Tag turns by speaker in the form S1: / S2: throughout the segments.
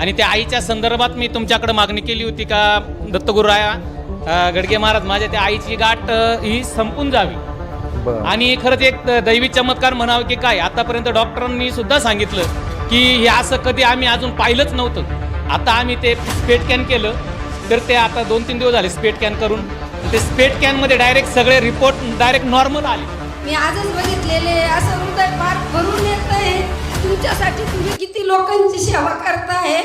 S1: आणि त्या आईच्या संदर्भात मी तुमच्याकडे मागणी केली होती का दत्तगुरुराया गडगे महाराज माझ्या त्या आईची गाठ ही संपून जावी. आणि खरंच एक दैवी चमत्कार म्हणावं की काय आतापर्यंत डॉक्टरांनी सुद्धा सांगितलं की हे असं कधी आम्ही अजून पाहिलंच नव्हतं. आता आम्ही ते स्पेट कॅन केलं तर ते आता दोन तीन दिवस झाले स्पेट कॅन करून. ते स्पेट कॅनमध्ये डायरेक्ट सगळे रिपोर्ट डायरेक्ट नॉर्मल आले.
S2: मी आजच बघितलेले असं हृदय फार भरून येत आहे तुमच्यासाठी तुम्ही किती लोकांची सेवा करताय?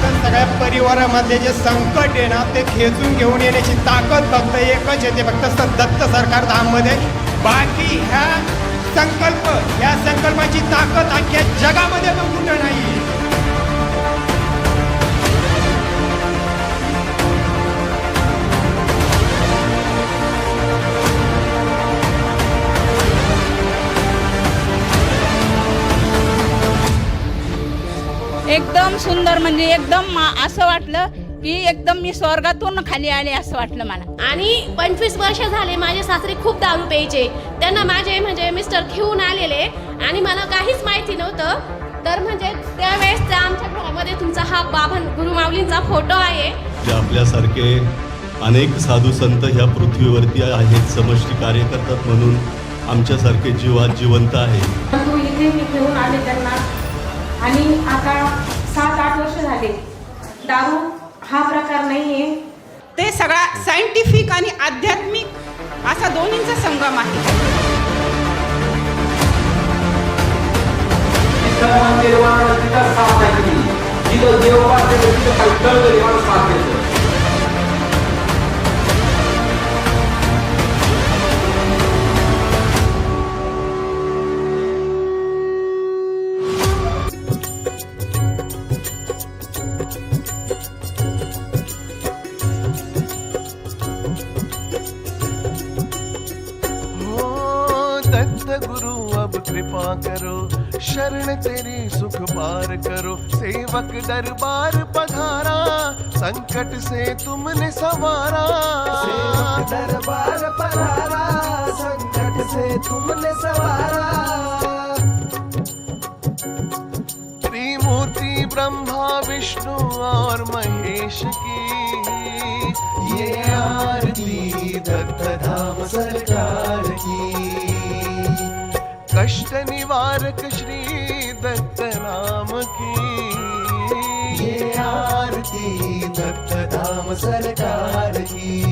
S3: तर सगळ्या परिवारामधले जे संकट आहे ना ते खेचून घेऊन येण्याची ताकद फक्त एकच येते फक्त दत्त सरकार धाममध्ये. बाकी ह्या संकल्प या संकल्पाची ताकद अख्ख्या जगामध्ये पण कुठं नाही
S4: एकदम सुंदर म्हणजे एकदम असं वाटलं की एकदम मी स्वर्गातून खाली आले असं वाटलं मला.
S5: आणि पंचवीस वर्ष झाले माझे सासरे खूप दारू प्यायचे. त्यांना माझे म्हणजे मिस्टर घेऊन आलेले. आणि मला काहीच माहिती नव्हतं. तर म्हणजे त्यावेळेस त्या आमच्या घरामध्ये तुमचा हा बाबा गुरुमाऊलींचा फोटो आहे.
S6: जे आपल्यासारखे अनेक साधू संत ह्या पृथ्वीवरती आहेत समष्टी कार्य करतात म्हणून आमच्यासारखे जीवात जिवंत आहे.
S7: परंतु इथे मी घेऊन आले त्यांना. आणि आता सात आठ वर्ष झाले. दारू हा प्रकार नाही आहे
S8: ते सगळा सायंटिफिक आणि आध्यात्मिक असा दोन्हींचा संगम आहे.
S9: शरण तेरी सुख पार करो। सेवक दरबार पधारा संकट से तुमने संवारा। सेवक दरबार पधारा संकट से तुमने संवारा। त्रिमूर्ति ब्रह्मा विष्णु और महेश की। ये आरती दत्त धाम सरकार की। कष्ट निवारक श्री दत्त नाम की। ये आरती दत्त धाम सरकार की।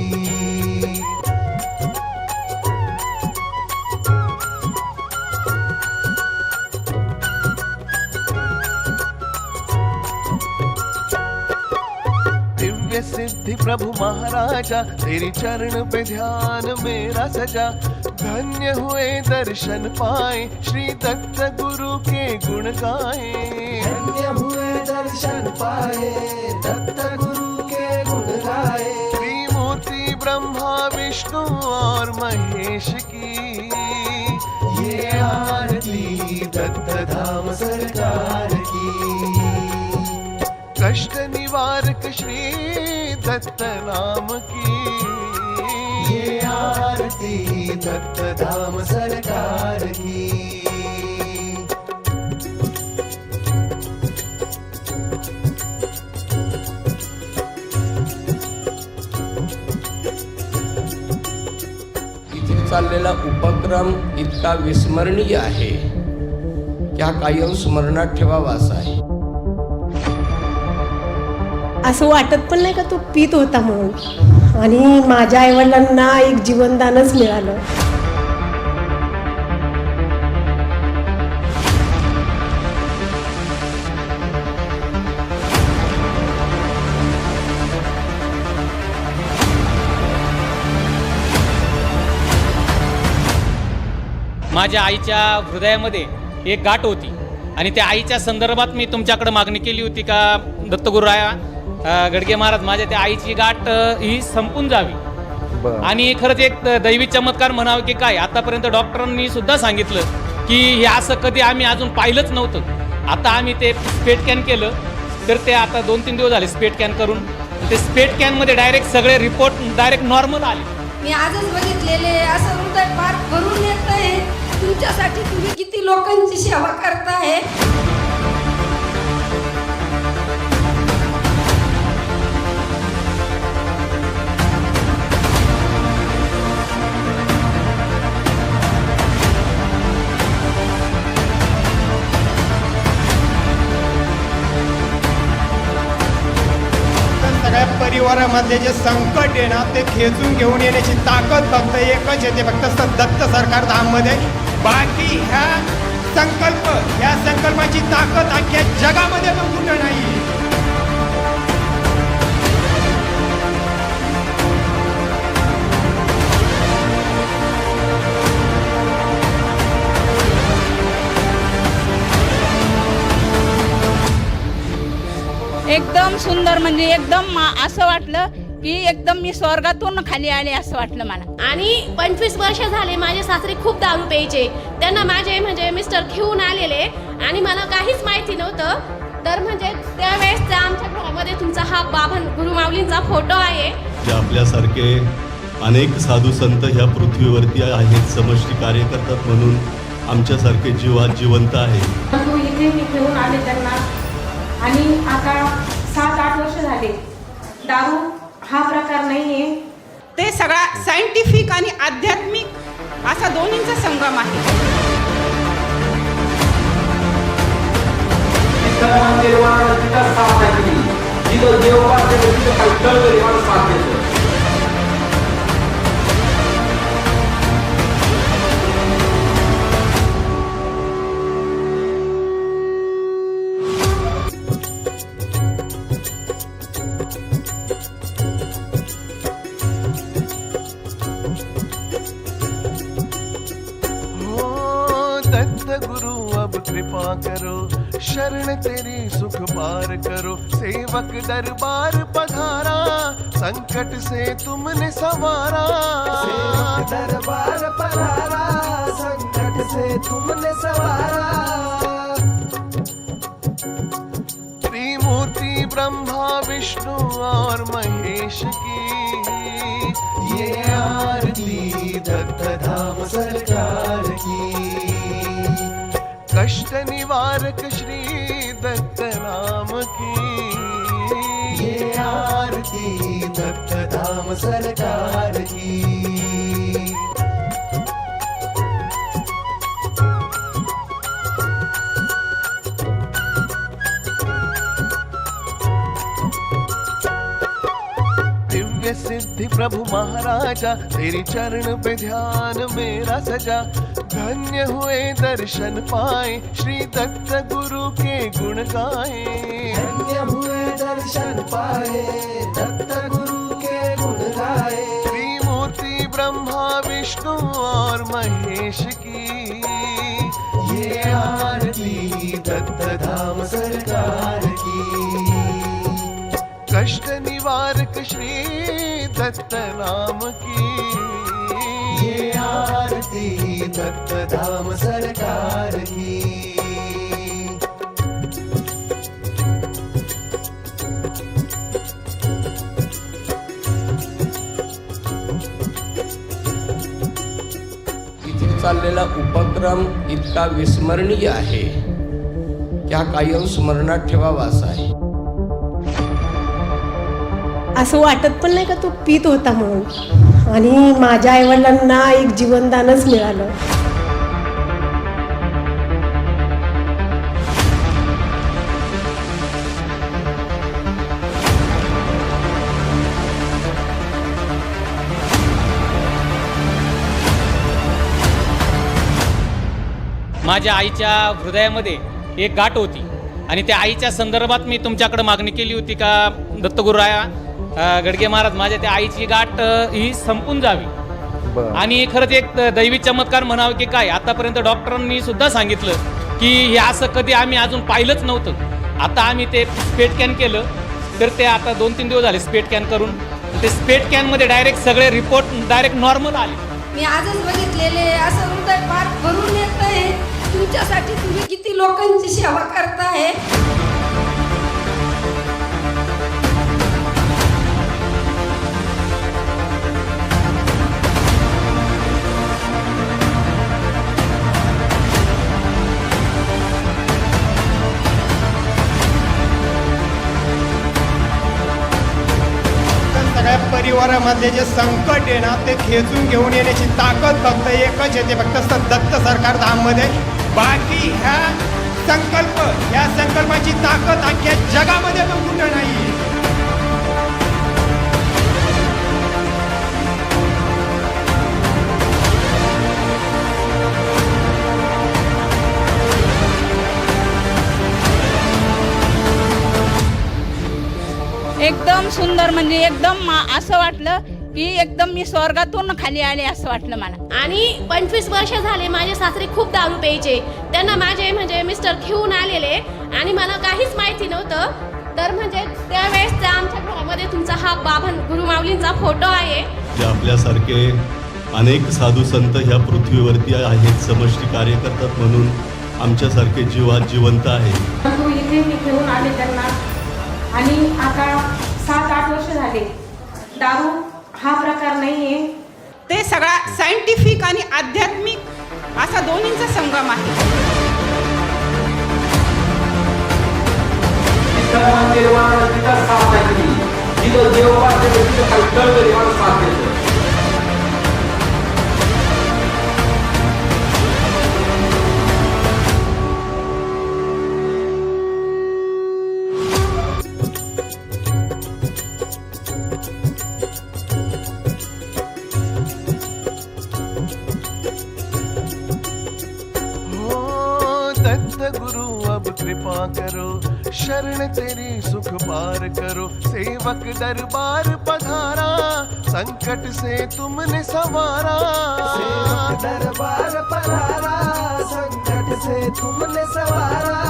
S9: दिव्य सिद्धि प्रभु महाराजा तेरी चरण पे ध्यान मेरा सजा। धन्य हुए दर्शन पाए श्री दत्त गुरु के गुण गाए। धन्य हुए दर्शन पाए दत्त गुरु के गुण गाए। त्रिमूर्ति ब्रह्मा विष्णु और महेश की। ये आरती दत्त धाम सरकार की। कष्ट निवारक श्री दत्त नाम की। ये आरती दत्त धाम सरकार की।
S10: चाललेला उपक्रम इतका विस्मरणीय आहे. की हा कायम स्मरणात ठेवावा असा आहे.
S7: असं वाटत पण नाही का तो पित होता म्हणून? आणि माझ्या आईवडिलांना एक जीवनदानच मिळालं.
S1: माझ्या आईच्या हृदयामध्ये एक गाठ होती. आणि त्या आईच्या संदर्भात मी तुमच्याकडे मागणी केली होती का दत्तगुरुराया गडगे महाराज माझ्या त्या आईची गाठ ही संपून जावी. आणि खरंच एक दैवी चमत्कार म्हणावं की काय आतापर्यंत डॉक्टरांनी सुद्धा सांगितलं की हे असं कधी आम्ही अजून पाहिलंच नव्हतं. आता आम्ही ते स्पेट कॅन केलं तर ते आता दोन तीन दिवस झाले स्पेट कॅन करून. ते स्पेट कॅनमध्ये डायरेक्ट सगळे रिपोर्ट डायरेक्ट नॉर्मल आले.
S2: मी आजच बघितलेले असं हृदय फार भरून येत आहे तुमच्यासाठी तुम्ही किती लोकांची सेवा करताय.
S3: परिवारामधले जे संकट आहे ना ते खेचून घेऊन येण्याची ताकद फक्त एकच येते फक्त दत्त सरकार धाममध्ये. बाकी ह्या संकल्प या संकल्पाची ताकद अख्ख्या जगामध्ये पण कुठं नाही
S4: एकदम सुंदर म्हणजे एकदम असं वाटलं की एकदम मी स्वर्गातून खाली आले असं वाटलं मला.
S5: आणि पंचवीस वर्ष झाले माझे सासरे खूप दारू प्यायचे. त्यांना माझे म्हणजे मिस्टर घेऊन आलेले आणि मला काहीच माहिती नव्हतं. तर म्हणजे त्यावेळेस त्या आमच्या घरामध्ये तुमचा हा बाबा गुरुमाऊलींचा फोटो आहे.
S6: जे आपल्यासारखे अनेक साधू संत ह्या पृथ्वीवरती आहेत समष्टी कार्य करतात म्हणून आमच्यासारखे जीवात जिवंत आहेत.
S7: परंतु इथे मी घेऊन आले त्यांना. आणि आता सात आठ वर्ष झाले. दारू हा प्रकार नाही आहे
S8: ते सगळा सायंटिफिक आणि आध्यात्मिक असा दोन्हींचा संगम आहे.
S9: हो सेवक दरबार पधारा संकट से तुमने सवारा। दरबार पधारा संकट से तुमने सवारा। त्रिमूर्ति ब्रह्मा विष्णु और महेश की। ये आरती दत्त धाम सरकार की। कष्ट निवारक श्री दत्त नाम की। ये आरती दत्त धाम सरकार की। प्रभु महाराजा तेरी चरण पे ध्यान मेरा सजा। धन्य हुए दर्शन पाए श्री दत्त गुरु के गुण गाए। धन्य हुए दर्शन पाए दत्त गुरु के गुण गाए। त्रिमूर्ति ब्रह्मा विष्णु और महेश की। ये आरती दत्त धाम सरकार कष्ट निवारक श्री दत्त नाम की। ये आरती दत्त धाम सरकार की।
S10: इथे चाललेला उपक्रम इतका विस्मरणीय आहे. हा कायम स्मरणात ठेवावा असा आहे.
S11: असं वाटत पण नाही का तो पित होता म्हणून. आणि माझ्या आईवडिलांना एक जीवनदानच मिळालं.
S1: माझ्या आईच्या हृदयामध्ये एक गाठ होती. आणि त्या आईच्या संदर्भात मी तुमच्याकडे मागणी केली होती का दत्तगुरुराया अ, गडगे महाराज माझ्या त्या आईची गाठ ही संपून जावी. आणि खरंच एक दैवी चमत्कार म्हणावं की काय आतापर्यंत डॉक्टरांनी सुद्धा सांगितलं की हे असं कधी आम्ही अजून पाहिलंच नव्हतं. आता आम्ही ते स्पेट कॅन केलं तर ते आता दोन तीन दिवस झाले स्पेट कॅन करून. ते स्पेट कॅनमध्ये डायरेक्ट सगळे रिपोर्ट डायरेक्ट नॉर्मल आले.
S2: मी आजच बघितलेले असं हृदय फार भरून येत आहे तुमच्यासाठी तुम्ही किती लोकांची सेवा करताय.
S3: सगळ्या जे संकट आहे ना ते खेचून घेऊन येण्याची ताकद फक्त एकच येते फक्त दत्त सरकार धाममध्ये बाकी ह्या संकल्प या संकल्पाची ताकद अख्ख्या जगामध्ये पण कुठं नाही
S4: एकदम सुंदर म्हणजे एकदम असं वाटलं की एकदम मी स्वर्गातून खाली आले असं वाटलं मला.
S5: आणि पंचवीस वर्ष झाले माझे सासरे खूप दारू प्यायचे. त्यांना माझे म्हणजे मिस्टर घेऊन आलेले आणि मला काहीच माहिती नव्हतं. तर म्हणजे त्यावेळेस त्या आमच्या घरामध्ये तुमचा हा बाबा गुरुमाऊलींचा फोटो आहे.
S6: जे आपल्यासारखे अनेक साधू संत ह्या पृथ्वीवरती आहेत समष्टी कार्य करतात म्हणून आमच्यासारखे जीवात जिवंत
S7: परंतु इथे मी घेऊन आले त्यांना. आणि आता सात आठ वर्ष झाले. दारू हा प्रकार नाही आहे
S8: ते सगळा सायंटिफिक आणि आध्यात्मिक असा दोन्हींचा संगम आहे.
S9: कृपा करो शरण तेरी सुख पार करो। सेवक दरबार पधारा संकट से तुमने सवारा। दरबार पधारा संकट से तुमने संवारा।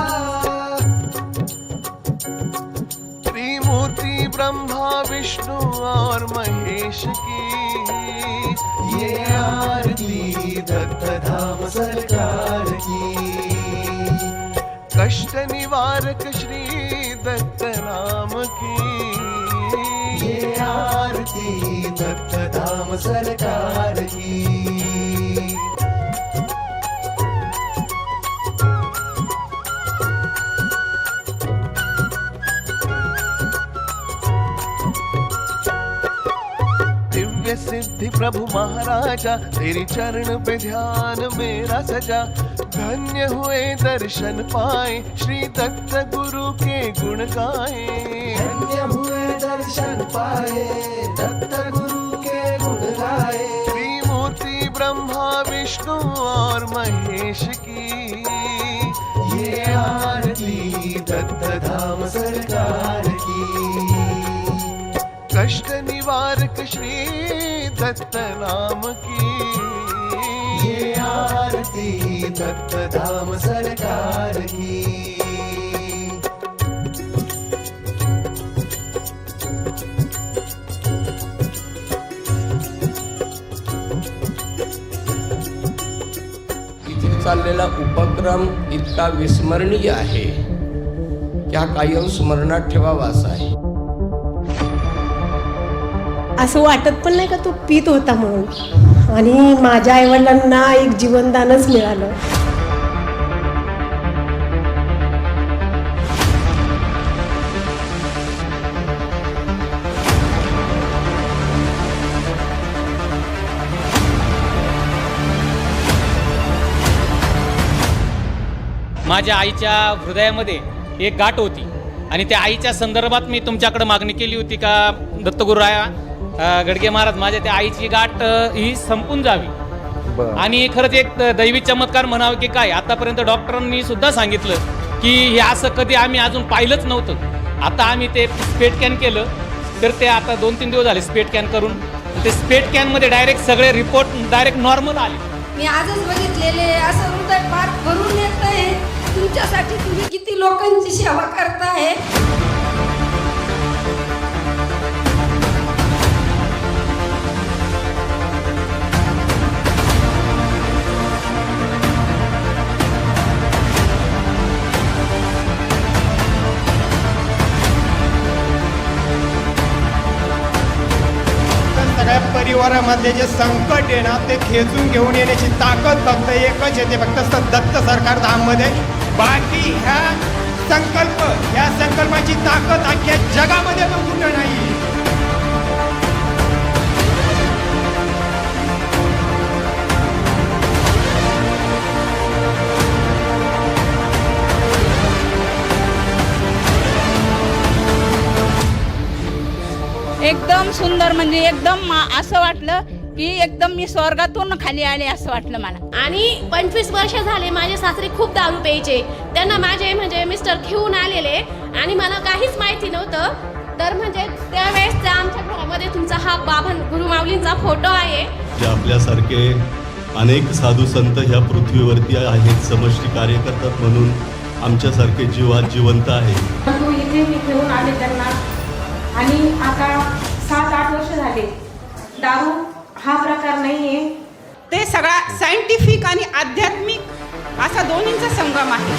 S9: त्रिमूर्ति ब्रह्मा विष्णु और महेश की। ये आरती दत्त धाम सरकार की। कष्ट निवारक श्री दत्त नाम की. ये आरती दत्त धाम सरकार की. दिव्य सिद्धि प्रभु महाराजा तेरी चरण पे ध्यान मेरा सजा। धन्य हुए दर्शन पाए श्री दत्त गुरु के गुण गाए। धन्य हुए दर्शन पाए दत्त गुरु के गुण गाए। त्रिमूर्ति ब्रह्मा विष्णु और महेश की। ये आरती दत्त धाम सरकार की। कष्ट निवारक श्री दत्त नाम की। ये आरती दत्त धाम सरकार की।
S10: इथे चाललेला उपक्रम इतका विस्मरणीय आहे. की हा कायम स्मरणात ठेवावा असा आहे.
S11: असं वाटत पण नाही का तो पित होता म्हणून. आणि माझ्या आईवडिलांना एक जीवनदानच मिळालं.
S1: माझ्या आईच्या हृदयामध्ये एक गाठ होती. आणि त्या आईच्या संदर्भात मी तुमच्याकडे मागणी केली होती का दत्तगुरुराया गडगे महाराज माझ्या त्या आईची गाठ ही संपून जावी. आणि खरंच एक दैवी चमत्कार म्हणावं की काय आतापर्यंत डॉक्टरांनी सुद्धा सांगितलं की हे असं कधी आम्ही अजून पाहिलंच नव्हतं. आता आम्ही ते स्पेट कॅन केलं तर ते आता दोन तीन दिवस झाले स्पेट कॅन करून. ते स्पेट कॅनमध्ये डायरेक्ट सगळे रिपोर्ट डायरेक्ट नॉर्मल आले.
S2: मी आजच बघितलेले असं हृदय फार भरून येत आहे. तुमच्यासाठी तुम्ही किती लोकांची सेवा करताय.
S3: परिवारामधले जे संकट आहे ना ते खेचून घेऊन येण्याची ताकद फक्त एकच येते फक्त दत्त सरकार धाममध्ये. बाकी ह्या संकल्प या संकल्पाची ताकद अख्ख्या जगामध्ये पण कुठं नाही
S4: एकदम सुंदर म्हणजे एकदम असं वाटलं की एकदम मी स्वर्गातून खाली आले असं वाटलं मला.
S5: आणि पंचवीस वर्ष झाले माझे सासरे खूप दारू प्यायचे. त्यांना माझे म्हणजे मिस्टर घेऊन आलेले. आणि मला काहीच माहिती नव्हतं. तर म्हणजे त्यावेळेस आमच्या घरामध्ये तुमचा हा बाबा गुरुमाऊलींचा फोटो आहे.
S6: जे आपल्यासारखे अनेक साधू संत ह्या पृथ्वीवरती आहेत समष्टी कार्य करतात म्हणून आमच्यासारखे जीवात जिवंत आहेत.
S7: आणि आता सात आठ वर्ष झाले. दारू हा प्रकार नाही आहे
S8: ते सगळा सायंटिफिक आणि आध्यात्मिक असा दोन्हींचा संगम आहे.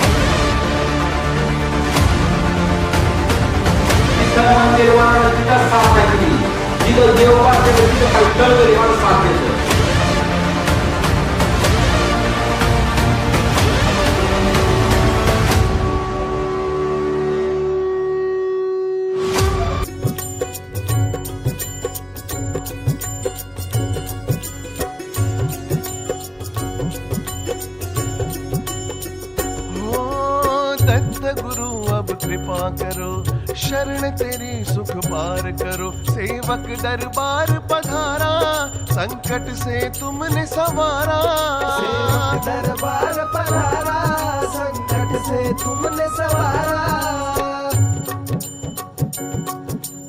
S9: सेवक दरबार पधारा संकट से तुमने सवारा। दरबार पधारा संकट से तुमने सवारा।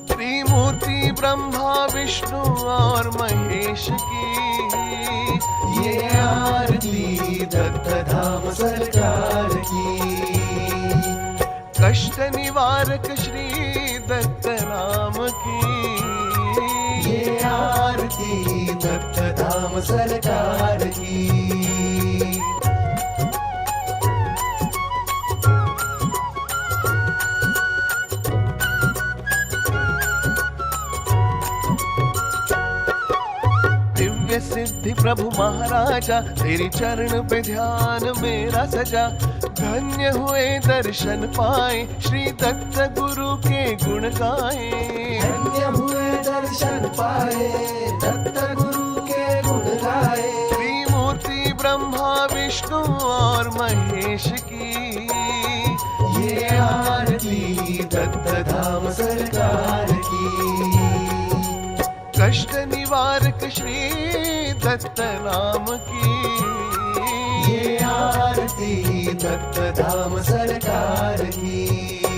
S9: त्रिमूर्ति ब्रह्मा विष्णु और महेश की। ये आरती दत्त धाम सरकार की। कष्ट निवारक श्री दत्त नाम की। ये आरती दत्त धाम सरकार की। प्रभु महाराजा तेरी चरण पे ध्यान मेरा सजा। धन्य हुए दर्शन पाए श्री दत्त गुरु के गुण गाए। धन्य हुए दर्शन पाए दत्त गुरु के गुण गाए। त्रिमूर्ति ब्रह्मा विष्णु और महेश की। ये आरती दत्त धाम सरकार। कष्ट निवारक श्री दत्त नाम की. ये आरती दत्त धाम सरकार की.
S10: इथे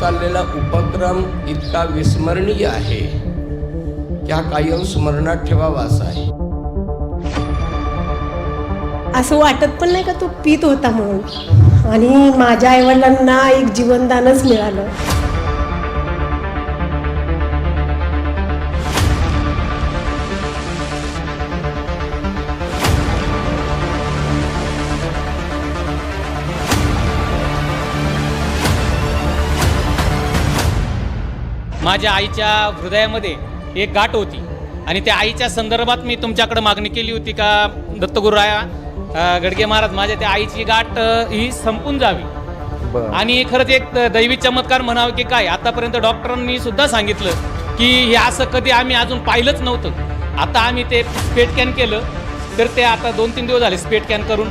S10: चाललेला उपक्रम इतका विस्मरणीय आहे. की हा कायम स्मरणात ठेवावा असा आहे.
S11: असं वाटत पण नाही का तो पित होता म्हणून. आणि माझ्या आईवडिलांना एक जीवनदानच मिळालं.
S1: माझ्या आईच्या हृदयामध्ये एक गाठ होती. आणि त्या आईच्या संदर्भात मी तुमच्याकडे मागणी केली होती का दत्तगुरुराया गडगे महाराज माझ्या त्या आईची गाठ ही संपून जावी. आणि खरंच एक दैवी चमत्कार म्हणावं की काय आतापर्यंत डॉक्टरांनी सुद्धा सांगितलं की हे असं कधी आम्ही अजून पाहिलंच नव्हतं. आता आम्ही ते स्पेट कॅन केलं तर ते आता दोन तीन दिवस झाले स्पेट कॅन करून.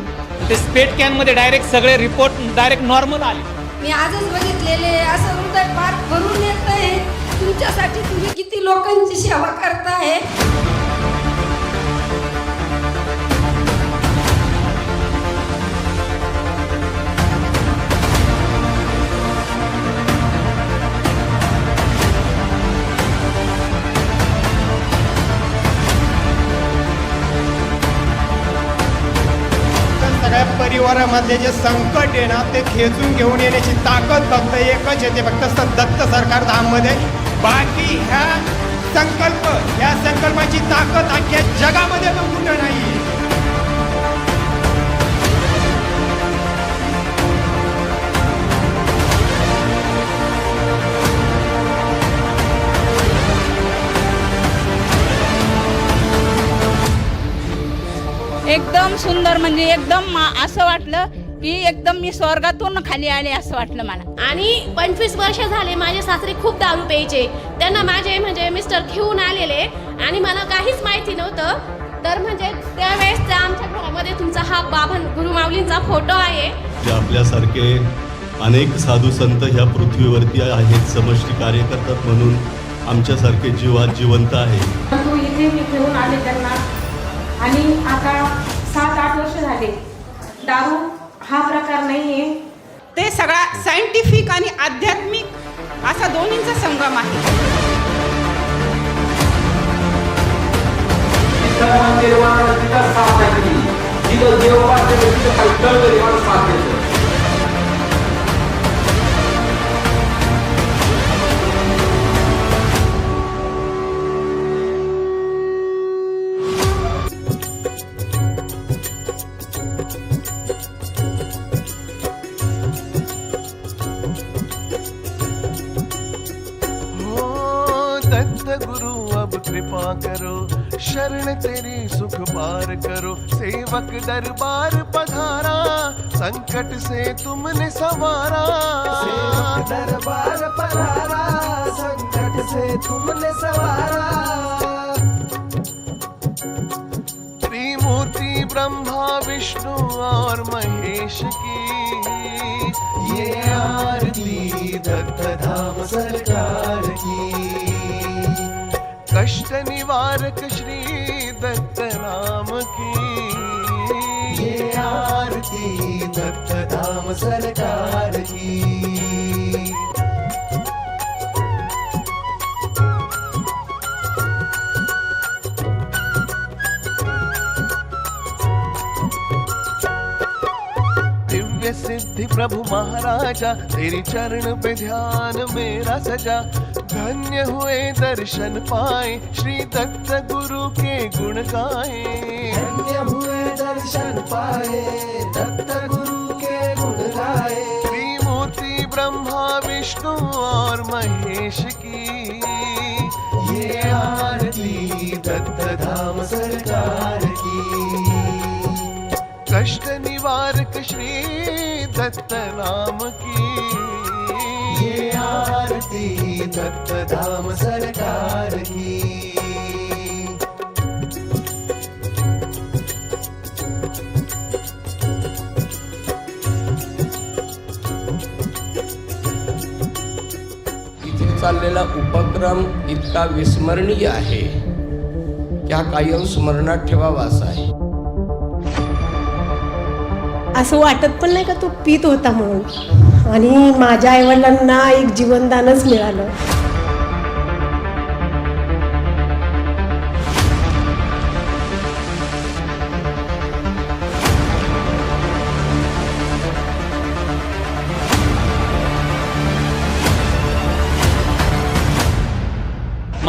S1: ते स्पेट कॅनमध्ये डायरेक्ट सगळे रिपोर्ट डायरेक्ट नॉर्मल आले.
S2: मी आजच बघितलेले असं हृदय फार भरून येत आहे. तुमच्यासाठी तुम्ही किती लोकांची सेवा करताय?
S3: परिवारामधले जे संकट आहे ना ते खेचून घेऊन येण्याची ताकद फक्त एकच येते फक्त स- दत्त सरकार धाममध्ये. बाकी ह्या संकल्प या संकल्पाची ताकद अख्ख्या जगामध्ये पण कुठं नाही.
S4: सुंदर म्हणजे एकदम असं वाटलं की एकदम मी स्वर्गातून खाली आले असं वाटलं मला.
S5: आणि पंचवीस वर्ष झाले माझे सासरे खूप दारू प्यायचे. त्यांना माझे म्हणजे मिस्टर घेऊन आलेले. आणि मला काहीच माहिती नव्हतं. तर म्हणजे त्यावेळेस त्या आमच्या घरामध्ये तुमचा हा बाबा गुरुमाऊलींचा फोटो आहे.
S6: जे आपल्यासारखे अनेक साधू संत ह्या पृथ्वीवरती आहेत समष्टी कार्य करतात म्हणून आमच्यासारखे जीवात जिवंत आहे
S7: इथे मी घेऊन आले त्यांना. आणि आता सात आठ वर्ष झाले. दारू हा प्रकार नाही आहे
S8: ते सगळा सायंटिफिक आणि आध्यात्मिक असा दोन्हींचा संगम आहे.
S9: सेवक दरबार पधारा संकट से तुमने सवारा। दरबार पधारा संकट से तुमने सवारा। त्रिमूर्ति ब्रह्मा विष्णु और महेश की। ये आरती दत्त धाम सरकार की। कष्ट निवारक श्री दत्त नाम की। आरती दत्त सरकार की दिव्य सिद्धि प्रभु महाराजा तेरी चरण पे ध्यान मेरा सजा। धन्य हुए दर्शन पाए श्री दत्त गुरु के गुण गाए। धन्य हुए दर्शन पाए दत्त गुरु के गुण गाए त्रिमूर्ति ब्रह्मा विष्णु और महेश की। ये आरती दत्त धाम सरकार की। कष्ट निवारक श्री दत्त नाम की। ये आरती दत्त धाम सरकार की।
S10: चाललेला उपक्रम इतका विस्मरणीय आहे. की हा कायम स्मरणात ठेवावा असा आहे.
S11: असं वाटत पण नाही का तो पित होता म्हणून? आणि माझ्या आईवडिलांना एक जीवनदानच मिळालं.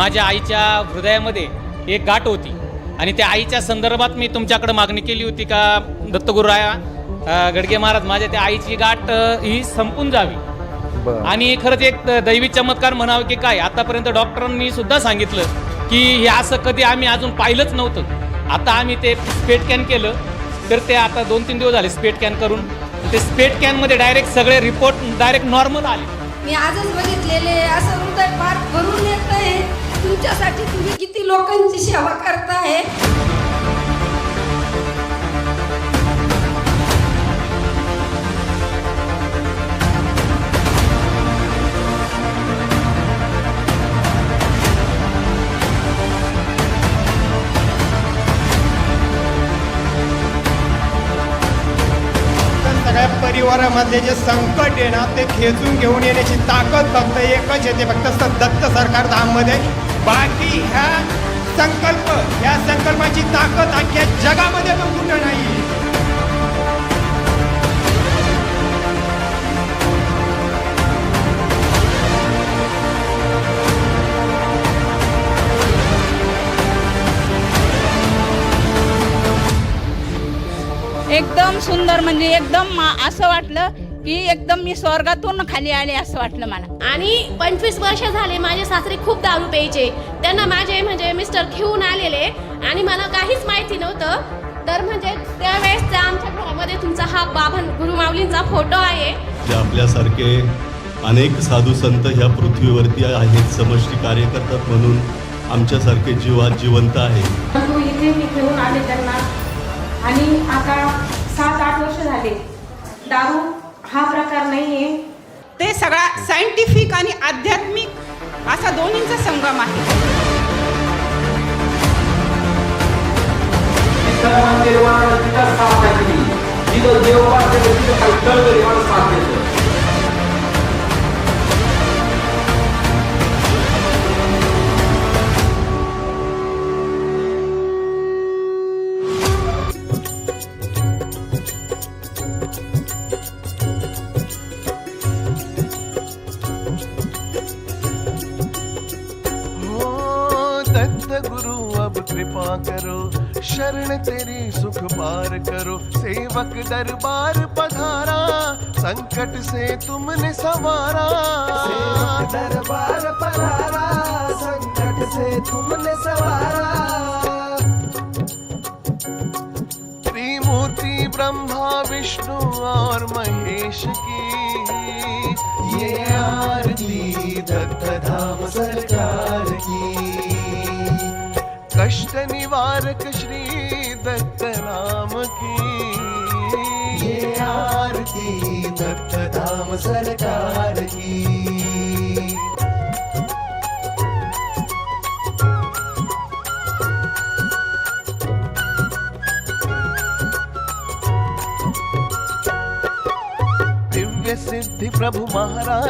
S1: माझ्या आईच्या हृदयामध्ये एक गाठ होती. आणि त्या आईच्या संदर्भात मी तुमच्याकडे मागणी केली होती का दत्तगुरुराया गडगे महाराज माझ्या त्या आईची गाठ ही संपून जावी. आणि खरंच एक दैवी चमत्कार म्हणावं की काय आतापर्यंत डॉक्टरांनी सुद्धा सांगितलं की हे असं कधी आम्ही अजून पाहिलंच नव्हतं. आता आम्ही ते स्पेट कॅन केलं तर ते आता दोन तीन दिवस झाले स्पेट कॅन करून. ते स्पेट कॅनमध्ये डायरेक्ट सगळे रिपोर्ट डायरेक्ट नॉर्मल आले.
S2: मी आजच बघितलेले असं हृदय फार भरून येत आहे. तुमच्यासाठी तुम्ही किती लोकांची सेवा करताय?
S3: परिवारामधले जे संकट आहे ना ते खेचून घेऊन येण्याची ताकद फक्त एकच येते फक्त दत्त सरकार धाममध्ये. बाकी ह्या संकल्प या संकल्पाची ताकद अख्ख्या जगामध्ये पण कुठं नाही
S4: एकदम सुंदर म्हणजे एकदम असं वाटलं की एकदम मी स्वर्गातून खाली आले असं वाटलं मला.
S5: आणि पंचवीस वर्ष झाले माझे सासरे खूप दारू प्यायचे. त्यांना माझे म्हणजे मिस्टर घेऊन आलेले. आणि मला काहीच माहिती नव्हतं. तर म्हणजे त्यावेळेस त्या आमच्या घरामध्ये तुमचा हा बाबा गुरुमाऊलींचा फोटो आहे.
S6: जे आपल्यासारखे अनेक साधू संत ह्या पृथ्वीवरती आहेत समष्टी कार्य करतात म्हणून आमच्यासारखे जीवात जिवंत आहेत.
S7: आणि आता सात आठ वर्ष झाले. दारू हा प्रकार नाही आहे
S8: ते सगळा सायंटिफिक आणि आध्यात्मिक असा दोन्हींचा संगम आहे.
S9: हो शरण तेरी सुख पार करो। सेवक दरबार पधारा संकट से तुमने सवारा। दरबार पधारा संकट से तुमने संवारा। त्रिमूर्ति ब्रह्मा विष्णु और महेश की। ये आरती दत्त धाम सरकार की। कष्ट निवारक श्री दत्त नाम की। ये आरती दत्त धाम सरकार की। दिव्य सिद्धि प्रभु महाराज